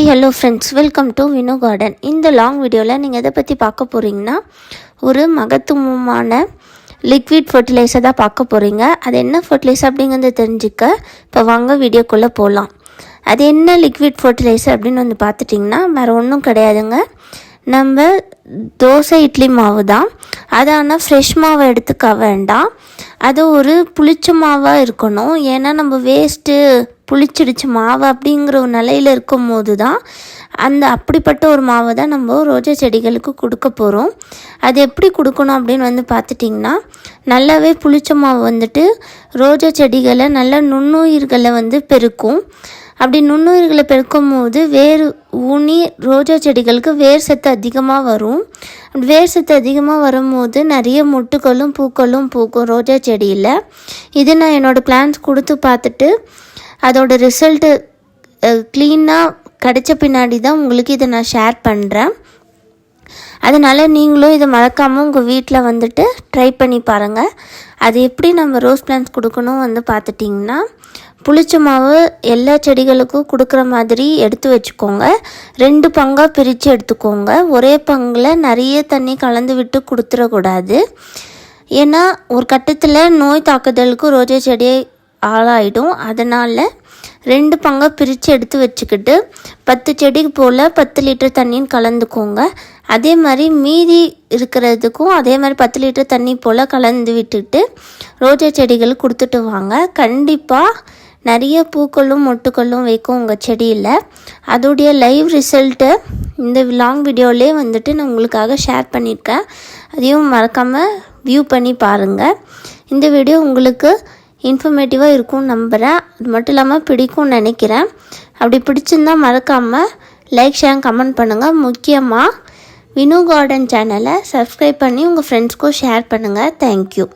Hi hello friends welcome to Vino garden இந்த long வீடியோவில் நீங்கள் எதை பற்றி பார்க்க போகிறீங்கன்னா ஒரு மகத்துவமான லிக்விட் ஃபர்டிலைசர் தான் பார்க்க போகிறீங்க அது என்ன ஃபர்டிலைசர் அப்படிங்கிறத தெரிஞ்சுக்க இப்போ வாங்க வீடியோக்குள்ளே போகலாம் அது என்ன லிக்விட் ஃபர்டிலைசர் அப்படின்னு வந்து பார்த்துட்டிங்கன்னா வேறு ஒன்றும் கிடையாதுங்க. நம்ம தோசை இட்லி மாவு தான். அது ஆனால் ஃப்ரெஷ் மாவை எடுத்துக்க வேண்டாம். அது ஒரு புளிச்ச மாவாக இருக்கணும். ஏன்னா நம்ம வேஸ்ட்டு புளிச்சிடுச்சு. மாவு அப்படிங்கிற ஒரு நிலையில் இருக்கும் போது தான் அந்த அப்படிப்பட்ட ஒரு மாவை தான் நம்ம ரோஜா செடிகளுக்கு கொடுக்க போகிறோம் அது எப்படி கொடுக்கணும் அப்படின்னு வந்து பார்த்துட்டிங்கன்னா நல்லாவே புளிச்ச மாவு வந்துட்டு ரோஜா செடிகளை நல்ல நுண்ணுயிர்களை வந்து பெருக்கும். அப்படி நுண்ணுயிர்களை பெருக்கும் போது வேர் ஊனி ரோஜா செடிகளுக்கு வேர் சத்து அதிகமாக வரும். அப்படி வேர் சத்து அதிகமாக வரும்போது நிறைய மொட்டுகளும் பூக்களும் பூக்கும் ரோஜா செடியில். இது நான் என்னோடய பிளான்ஸ் கொடுத்து பார்த்துட்டு அதோட ரிசல்ட்டு க்ளீனாக கிடைச்ச பின்னாடி தான் உங்களுக்கு இதை நான் ஷேர் பண்ணுறேன் அதனால் நீங்களும் இதை மறக்காமல் உங்கள் வீட்டில் வந்துட்டு ட்ரை பண்ணி பாருங்கள் அது எப்படி நம்ம ரோஸ் பிளான்ஸ் கொடுக்கணும் வந்து பார்த்துட்டிங்கன்னா புளிச்ச மாவு எல்லா செடிகளுக்கும் கொடுக்குற மாதிரி எடுத்து வச்சுக்கோங்க. ரெண்டு பங்காக பிரித்து எடுத்துக்கோங்க. ஒரே பங்கில் நிறைய தண்ணி கலந்து விட்டு கொடுத்துடக்கூடாது. ஏன்னா ஒரு கட்டத்தில் நோய் தாக்குதலுக்கு ரோஜா செடி ஆளாயிடும். அதனால் ரெண்டு பங்காக பிரித்து எடுத்து வச்சுக்கிட்டு பத்து செடிக்கு போல் பத்து லிட்டர் தண்ணின்னு கலந்துக்கோங்க. அதே மாதிரி மீதி இருக்கிறதுக்கும் அதே மாதிரி பத்து லிட்டர் தண்ணி போல் கலந்து விட்டுட்டு ரோஜா செடிகள் கொடுத்துட்டு வாங்க. கண்டிப்பாக நிறைய பூக்களும் மொட்டுக்களும் வைக்கும் உங்கள் செடியில். அதோடைய லைவ் ரிசல்ட்டு இந்த லாங் வீடியோலேயே வந்துட்டு நான் உங்களுக்காக ஷேர் பண்ணியிருக்கேன். அதையும் மறக்காமல் வியூ பண்ணி பாருங்கள் இந்த வீடியோ உங்களுக்கு இன்ஃபர்மேட்டிவாக இருக்கும்னு நம்புகிறேன் அது மட்டும் இல்லாமல் பிடிக்கும்னு நினைக்கிறேன். அப்படி பிடிச்சிருந்தா மறக்காமல் லைக் ஷேர் கமெண்ட் பண்ணுங்கள் முக்கியமாக வினு கார்டன் சேனலை சப்ஸ்கிரைப் பண்ணி உங்கள் ஃப்ரெண்ட்ஸ்க்கும் ஷேர் பண்ணுங்கள் தேங்க்யூ